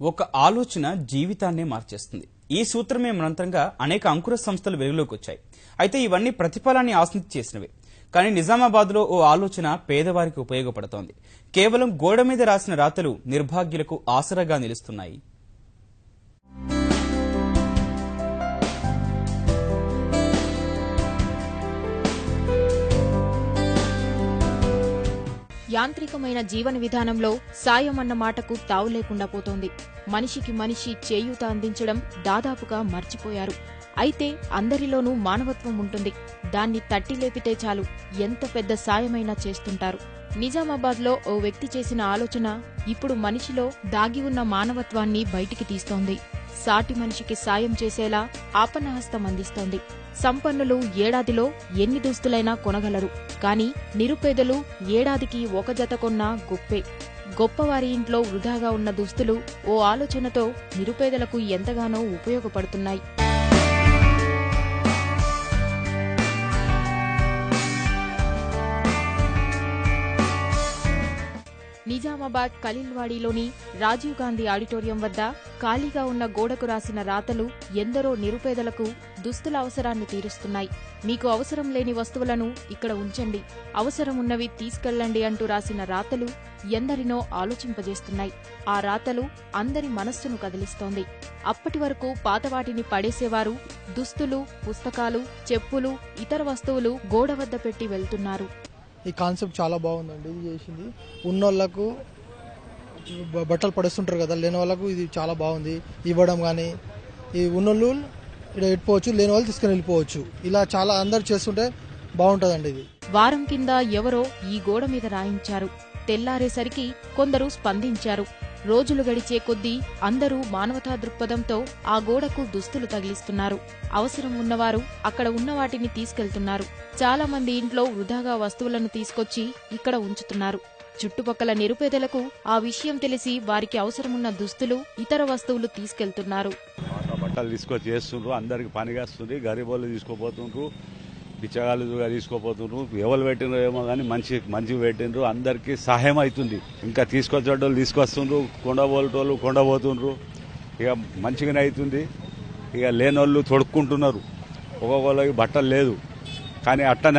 ఒక ఆలోచన జీవితాన్నే మార్చేస్తుంది. ఈ సూత్రమే మనంతరంగా అనేక అంకుర సంస్థలు వెలుగులోకి వచ్చాయి. అయితే ఇవన్నీ ప్రతిఫలాన్ని ఆశించి చేసినవే. కానీ నిజామాబాద్లో ఓ ఆలోచన పేదవారికి ఉపయోగపడుతోంది. కేవలం గోడ మీద రాసిన రాతలు నిర్భాగ్యులకు ఆసరాగా నిలుస్తున్నాయి. యాంత్రికమైన జీవన విధానంలో సాయం అన్న మాటకు తావు లేకుండా పోతోంది. మనిషికి మనిషి చేయూత అందించడం దాదాపుగా మర్చిపోయారు. అయితే అందరిలోనూ మానవత్వం ఉంటుంది. దాన్ని తట్టి లేపితే చాలు ఎంత పెద్ద సాయమైనా చేస్తుంటారు. నిజామాబాద్లో ఓ వ్యక్తి చేసిన ఆలోచన ఇప్పుడు మనిషిలో దాగి ఉన్న మానవత్వాన్ని బయటికి తీస్తోంది. సాటి మనిషికి సాయం చేసేలా ఆపన్నహస్తం అందిస్తోంది. సంపన్నులు ఏడాదిలో ఎన్ని దుస్తులైనా కొనగలరు. కానీ నిరుపేదలు ఏడాదికి ఒక జత కొన్నా గొప్పే. గొప్పవారి ఇంట్లో వృధాగా ఉన్న దుస్తులు ఓ ఆలోచనతో నిరుపేదలకు ఎంతగానో ఉపయోగపడుతున్నాయి. నిజామాబాద్ ఖలీల్వాడీలోని రాజీవ్ గాంధీ ఆడిటోరియం వద్ద ఖాళీగా ఉన్న గోడకు రాసిన రాతలు ఎందరో నిరుపేదలకు దుస్తుల అవసరాన్ని తీరుస్తున్నాయి. మీకు అవసరం లేని వస్తువులను ఇక్కడ ఉంచండి. అవసరం ఉన్నవి తీసుకెళ్ళండి అంటూ రాసిన రాతలు ఎందరినో ఆలోచింపజేస్తున్నాయి. ఆ రాతలు అందరి మనస్సును కదిలిస్తోంది. అప్పటి వరకు పాతవాటిని పడేసేవారు దుస్తులు పుస్తకాలు చెప్పులు ఇతర వస్తువులు గోడ వద్ద పెట్టి వెళ్తున్నారు. ఈ కాన్సెప్ట్ చాలా బాగుందండి. ఇది చేసింది. ఉన్నోళ్ళకు బట్టలు పడేస్తుంటారు కదా లేని వాళ్ళకు ఇది చాలా బాగుంది. ఇవ్వడం కానీ ఈ ఉన్నోళ్ళు ఇక్కడ పెట్టుకోవచ్చు లేని వాళ్ళు తీసుకుని వెళ్ళిపోవచ్చు ఇలా చాలా అందరు చేస్తుంటే బాగుంటుందండి ఇది. వారం కింద ఎవరో ఈ గోడ మీద రాయించారు. తెల్లారేసరికి కొందరు స్పందించారు. రోజులు గడిచే కొద్దీ అందరూ మానవతా దృక్పథంతో ఆ గోడకు దుస్తులు తగిలిస్తున్నారు. అవసరం ఉన్నవారు అక్కడ ఉన్న వాటిని తీసుకెళ్తున్నారు. చాలా మంది ఇంట్లో వృధాగా వస్తువులను తీసుకొచ్చి ఇక్కడ ఉంచుతున్నారు. చుట్టుపక్కల నిరుపేదలకు ఆ విషయం తెలిసి వారికి అవసరమున్న దుస్తులు ఇతర వస్తువులు తీసుకెళ్తున్నారు. బట్టలు తీసుకొచ్చి చేస్తుండ్రు అందరికి పని గరీబోళ్ళు తీసుకోపోతుండ్రు. బిచ్చగాళ్ళు తీసుకోపోతున్నారు. ఎవరు పెట్టినరు ఏమో కానీ మంచి మంచి పెట్టిండ్రు. అందరికి సహాయం అవుతుంది ఇంకా తీసుకొచ్చేటోళ్ళు తీసుకొస్తుండ్రు. కొండబోలేటోళ్ళు కొండపోతుండ్రు ఇక మంచిగానే అవుతుంది ఇక లేనోళ్ళు తొడుక్కుంటున్నారు. ఒక్కొక్కళ్ళకి బట్టలు లేదు. కానీ అట్టనే